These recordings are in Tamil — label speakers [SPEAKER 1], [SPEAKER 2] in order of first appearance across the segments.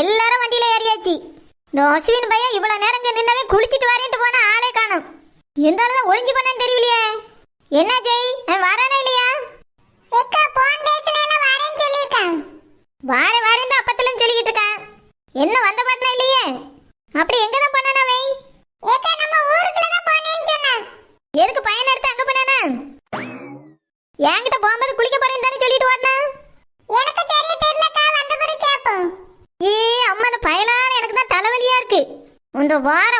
[SPEAKER 1] எல்லாரும் வண்டியில ஏறியாச்சு. இந்த அஸ்வின் பையன் இவ்வளவு நேரம் இங்க நின்னவே குளிச்சிட்டு வரேன்ட்டு போனா ஆளே காணும். இருந்தாலும் தான் ஒளிஞ்சு போனான்னு தெரியலையே. என்ன ஜெய் வரானே இல்லையா?
[SPEAKER 2] எக்கா போன் பேசினேல வரேன்னு சொல்லிருக்கான்
[SPEAKER 1] வாரேன்னு அப்பத்துல சொல்லிக்கிட்டு இருக்கான். என்ன வந்த பாட்டினா இல்லையே? அப்படி எங்க தான்
[SPEAKER 2] பண்ணானவை the
[SPEAKER 1] what?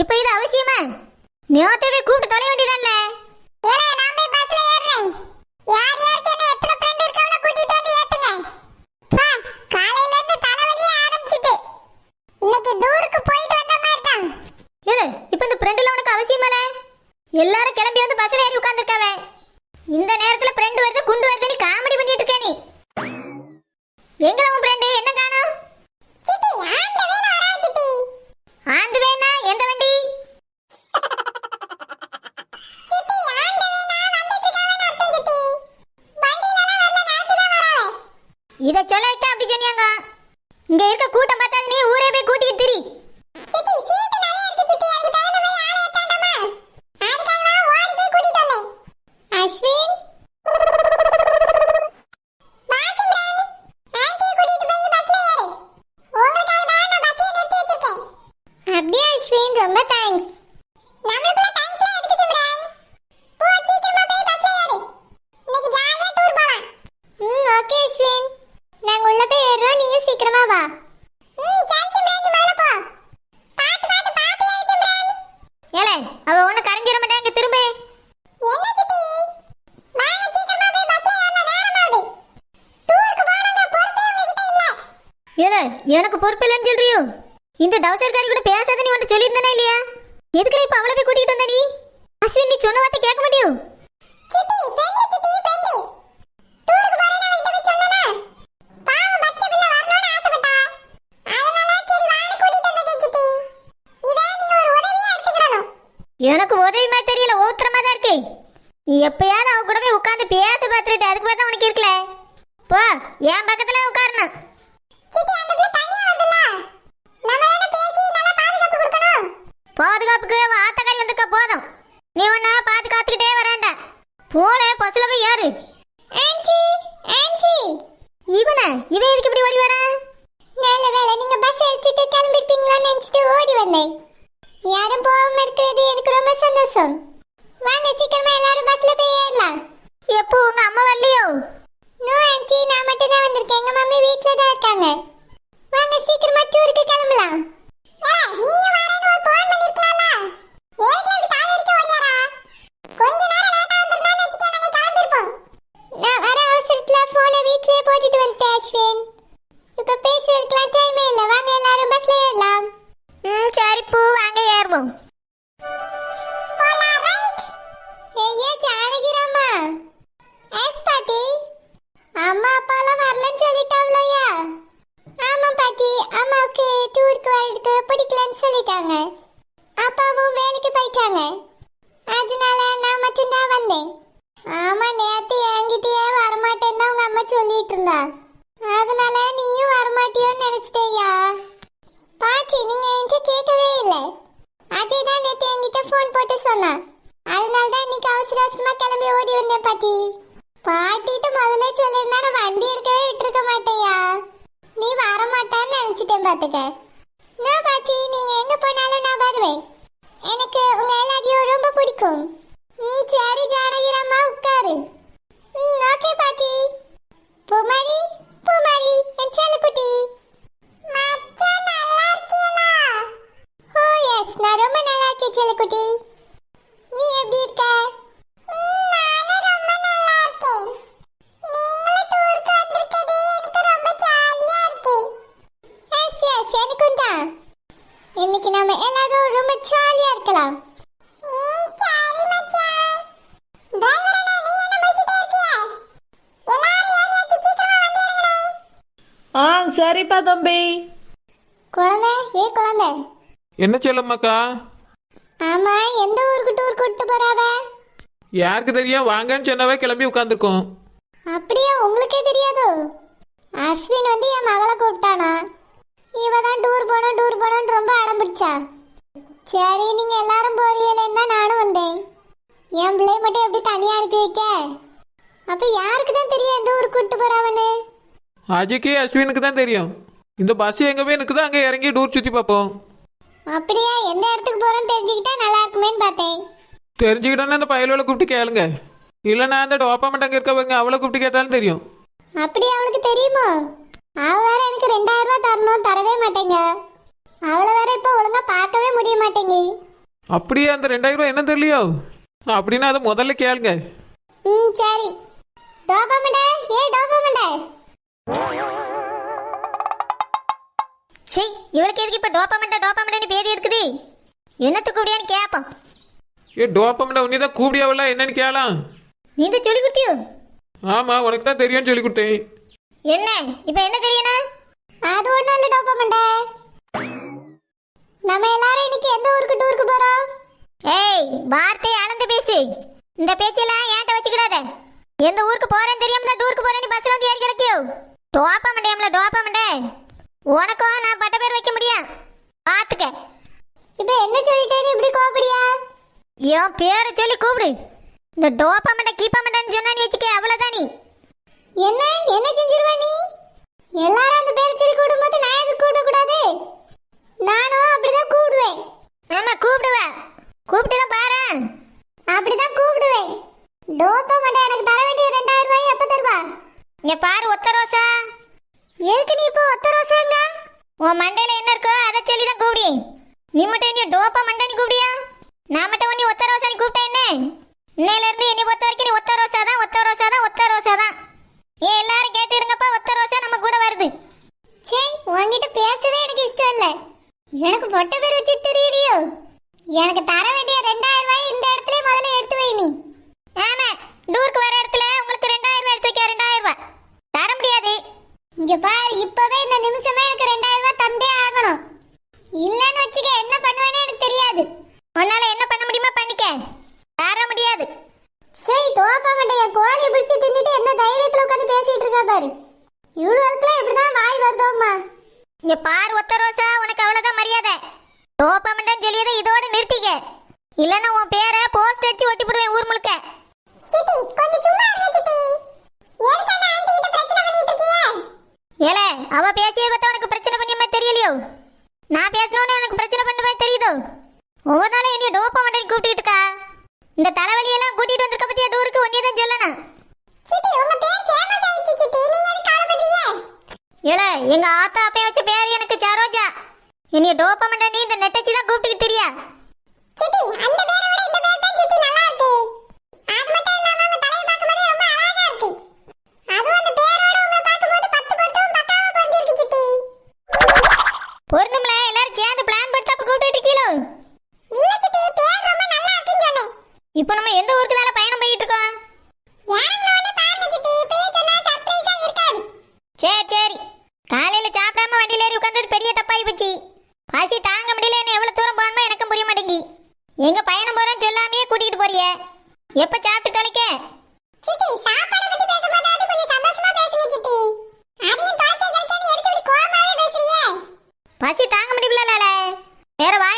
[SPEAKER 1] இப்ப இது அவசியமா? நேத்தவே கூப்பிட்டு தொலை வேண்டியதான்ல எல்லாரும் கிளம்பி வந்து பஸ்ல ஏறி உட்கார்ந்துருக்காவ? இந்த நேரத்துல ஃப்ரெண்ட் வருது குண்டு வருதுன்னு காமெடி பண்ணிட்டு இருக்கே நீ. எங்களை உன் ஃப்ரெண்டு என்ன காணும்? இதை சொல்லித்தான் அப்படி சொன்னியாங்க. இங்க இருக்க கூட்டமா
[SPEAKER 2] எதுக்கு
[SPEAKER 1] இப்ப அவளை போய் கூட்டிட்டு வந்த நீ? அஸ்வின் நீ சொன்ன வார்த்தை கேட்க மாட்டியோ?
[SPEAKER 2] கிட்டி ஃப்ரெண்ட் கிட்டி ஃப்ரெண்ட் டூருக்கு போறேன்னு அவள்கிட்ட போய் சொன்னனா? பாவம் பச்சை பிள்ளை வரணும்னு ஆசைப்பட்டா. அதனால சரி வான்னு கூட்டிட்டு வந்த கிட்டி இதே நீங்க ஒரு உதவியா எடுத்துக்கிடணும்.
[SPEAKER 1] எனக்கு உதவிமா தெரியல ஓத்திரமா தான் இருக்கே. நீ எப்பயாவது அவ கூட போய் உட்காந்து பேச பார்த்துட்டு அதுக்கு பார்த்தா உனக்கு இருக்கல. போ
[SPEAKER 2] ஏன்
[SPEAKER 3] ஆ சரிப்பா தம்பி.
[SPEAKER 2] குழந்தை? ஏ குழந்தை?
[SPEAKER 4] என்ன செல்லம்மாக்கா?
[SPEAKER 2] ஆமா எந்த ஊருக்கு டூர் கூட்டு போறாவ?
[SPEAKER 4] யாருக்கு தெரியும்? வாங்கன்னு சொன்னவே கிளம்பி உட்காந்துருக்கோம்
[SPEAKER 2] அப்படியே உங்களுக்கே தெரியாதோ? அஸ்வின் வந்து என் மகளை கூப்பிட்டானா? இவ தான் டூர் போனோம் டூர் போனோம்னு ரொம்ப அடம் பிடிச்சா சரி நீங்க எல்லாரும் போறீங்களேன்னு தான் நானும் வந்தேன். என் பிள்ளைய மட்டும் எப்படி தனியா அனுப்பி வைக்க? அப்ப யாருக்கு தான் தெரியும் எந்த ஊருக்கு கூட்டு போறாவன்னு?
[SPEAKER 4] அஜய்க்கு அஸ்வினுக்கு தான் தெரியும். இந்த பஸ் எங்க போய் நிற்குதோ அங்கே இறங்கி டூர் சுற்றி பார்ப்போம்.
[SPEAKER 2] அப்படியா? எந்த இடத்துக்கு போறோம்னு தெரிஞ்சுக்கிட்டா நல்லா இருக்குமேன்னு பார்த்தேன்.
[SPEAKER 4] தெரிஞ்சுக்கிட்டோன்னா அந்த பயலோட கூப்பிட்டு கேளுங்க. இல்லைன்னா அந்த டோப்பாமெண்ட் அங்கே இருக்க பாருங்க அவளை கூப்பிட்டு கேட்டாலும் தெரியும்.
[SPEAKER 2] அப்படி அவளுக்கு தெரியுமோ? அவ வேற எனக்கு ரெண்டாயிரம் ரூபாய் தரணும் தரவே மாட்டேங்க. அவளை வேற இப்போ ஒழுங்கா பார்க்கவே முடிய மாட்டேங்க.
[SPEAKER 4] அப்படியே அந்த ரெண்டாயிரம் ரூபாய் என்ன தெரியலையோ? அப்படின்னா அதை முதல்ல கேளுங்க.
[SPEAKER 2] ம் சரி. டோபாமண்டே ஏ டோபாமண்டே
[SPEAKER 1] சீ இவளுக்கு எதுக்கு இப்ப டோப்பமெண்டா டோப்பமெண்டான்னு பேதி எடுக்குது? என்னத்துக்கு கூடியான்னு கேட்போம்
[SPEAKER 4] ஏ டோப்பாமெண்ட் உன்னி தான் கூப்பிடியாவில்ல? என்னன்னு கேளாம்.
[SPEAKER 1] நீ தான் சொல்லி கொடுத்தியோ?
[SPEAKER 4] ஆமாம் உனக்கு தான் தெரியும்னு சொல்லி கொடுத்தேன்.
[SPEAKER 1] என்ன? இப்ப என்ன தெரியனா?
[SPEAKER 2] அது ஒண்ணும் இல்ல டோபாமண்டே நம்ம எல்லாரும் இன்னைக்கு எந்த ஊருக்கு டூருக்கு போறோம்?
[SPEAKER 1] ஏய் வார்த்தை அளந்து பேசு. இந்த பேச்செல்லாம் ஏன்ட்ட வச்சுக்கிடாத. எந்த ஊருக்கு போறேன்னு தெரியாம தான் டூருக்கு போறேன்னு பஸ்ல வந்து ஏறி கிடக்கியோ? டோப்ப மண்டையம்ல டோப்ப மண்டை உனக்கும் நான் பட்ட பேர் வைக்க முடியும் பாத்துக்க.
[SPEAKER 2] இப்போ என்ன சொல்லிட்டேன்னு இப்படி கோபடியா
[SPEAKER 1] என் பேரை சொல்லி கூப்பிடு. இந்த டோப்ப மண்டை கீப்ப மண்டைன்னு சொன்னா நீ வச்சுக்க அவ்வளவுதான் நீ?
[SPEAKER 2] என்ன? என்ன செஞ்சிருவ நீ? எல்லாரும் அந்த பேரை சொல்லி கூடும்போது நான் எதுக்கு கூடக்கூடாது நானும் அப்படிதான் கூடுவேன்
[SPEAKER 1] ஆமா கூப்பிடுவேன் கூப்பிட்டு தான் பாரு.
[SPEAKER 2] அப்படிதான் கூப்பிடுவேன். டோபாமண்டே எனக்கு தர வேண்டிய ரெண்டாயிரம் ரூபாய் எப்ப தருவா?
[SPEAKER 1] இங்க பாரு ஒத்த ரோசா
[SPEAKER 2] எதுக்கு நீ இப்போ ஒத்த ரோசாங்க
[SPEAKER 1] உன் மண்டையில என்ன இருக்கோ அதை சொல்லி தான் கூப்பிடி நீ மட்டும் நீ டோப்பா மண்டைன்னு கூப்பிடியா? நான் மட்டும் உன்னை ஒத்த ரோசா கூப்பிட்டேன் என்ன? இன்னையில இருந்து என்னை பொறுத்த வரைக்கும் நீ ஒத்த ரோசா தான் ஒத்த ரோசா தான் ஒத்த ரோசா தான் ஏன் எல்லாரும் கேட்டுருங்கப்பா ஒத்த ரோசா நம்ம கூட வருது
[SPEAKER 2] சே உன்கிட்ட பேசவே எனக்கு இஷ்டம் இல்ல எனக்கு பொட்டை பேர் வச்சு தெரியலையோ எனக்கு தர வேண்டிய ரெண்டாயிரம் ரூபாய் இந்த இடத்துல முதல்ல எடுத்து வை நீ
[SPEAKER 1] ஆமா டூருக்கு வர இடத்துல உங்களுக்கு ரெண்டாயிரம் ரூபாய் எடுத்து வைக்க ரெண்டாயிரம் ரூபாய் தர முடியாது
[SPEAKER 2] இங்க பாரு இப்பவே இந்த நிமிஷமே எனக்கு ரெண்டாயிரம் ரூபாய் தந்தே ஆகணும். இல்லன்னு வச்சுக்க என்ன பண்ணுவேன்னு எனக்கு தெரியாது.
[SPEAKER 1] உன்னால என்ன பண்ண முடியுமா பண்ணிக்க. தர முடியாது.
[SPEAKER 2] சரி டோபாமண்டைய கோழி பிடிச்சி தின்னுட்டு என்ன தைரியத்துல உட்காந்து பேசிட்டு இருக்கா பாரு. இவ்வளவு இப்படிதான் வாய் வருதோம்மா.
[SPEAKER 1] இங்க பாரு ஒத்த ரோசா உனக்கு அவ்வளவுதான் மரியாதை. டோப்பா மண்டைன்னு சொல்லியதை இதோட நிறுத்திக்க. இல்லைன்னா உன் பேரை போஸ்ட் அடிச்சு ஒட்டி போடுவேன் ஊர் முழுக்க
[SPEAKER 2] சித்தி கொஞ்சம் சும்மா இருங்க சித்தி எதுக்கு அந்த ஆண்டி கிட்ட பிரச்சனை பண்ணிட்டு இருக்கீங்க
[SPEAKER 1] ஏலே அவ பேசிய பார்த்தா உனக்கு பிரச்சனை பண்ணிய மாதிரி தெரியலையோ நான் பேசணும்னு எனக்கு பிரச்சனை பண்ண மாதிரி தெரியுதோ ஒவ்வொரு நாளும் என்னைய டோப்பா மண்டைன்னு கூப்பிட்டு இருக்கா இந்த தலைவலியெல்லாம் கூட்டிட்டு வந்திருக்க பத்தியா? டூருக்கு ஒன்னே தான் சொல்லணும்.
[SPEAKER 2] சித்தி உங்க பேர் ஃபேமஸ் ஆயிடுச்சு சித்தி. நீங்க எதுக்கு கவலைப்படுறீங்க?
[SPEAKER 1] ஏல எங்க ஆத்தா அப்பைய வச்ச பேர் எனக்கு சரோஜா. என்னைய டோப்பா நீ இந்த நெட்டச்சி தான் கூப்பிட்டுக்கிட்டு தெரியா
[SPEAKER 2] சித்தி அந்த
[SPEAKER 1] கடுப்பாகி போச்சு. பசி தாங்க முடியல எவ்வளோ தூரம் போகணுமோ எனக்கும் புரிய மாட்டேங்கி எங்கே பயணம் போகிறோன்னு
[SPEAKER 2] சொல்லாமையே கூட்டிகிட்டு போறிய. எப்போ சாப்பிட்டு தொலைக்க? பசி தாங்க முடியல வேற
[SPEAKER 1] வா